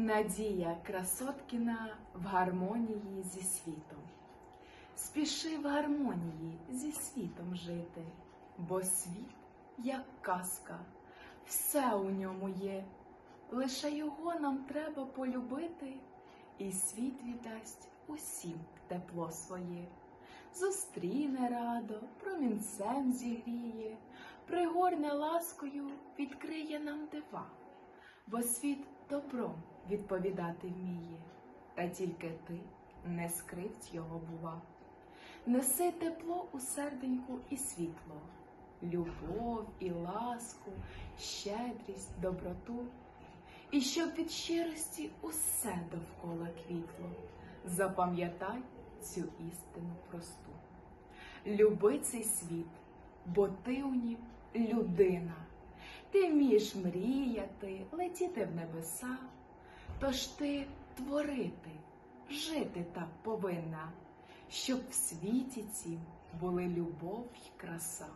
Надія Красоткіна в гармонії зі світом. Спіши в гармонії зі світом жити, бо світ, як казка, все у ньому є. Лише його нам треба полюбити, і світ віддасть усім тепло своє. Зустріне радо, промінцем зігріє, пригорне ласкою, відкриє нам дива бо світ добром відповідати вміє, та тільки ти не скривць його бува. Неси тепло у серденьку і світло, любов і ласку, щедрість, доброту, і щоб від щирості усе довкола квітло, запам'ятай цю істину просту. Люби цей світ, бо ти у нім людина. Ти вмієш мріяти, летіти в небеса, тож ти творити, жити так повинна, щоб в світі цім були любов і краса.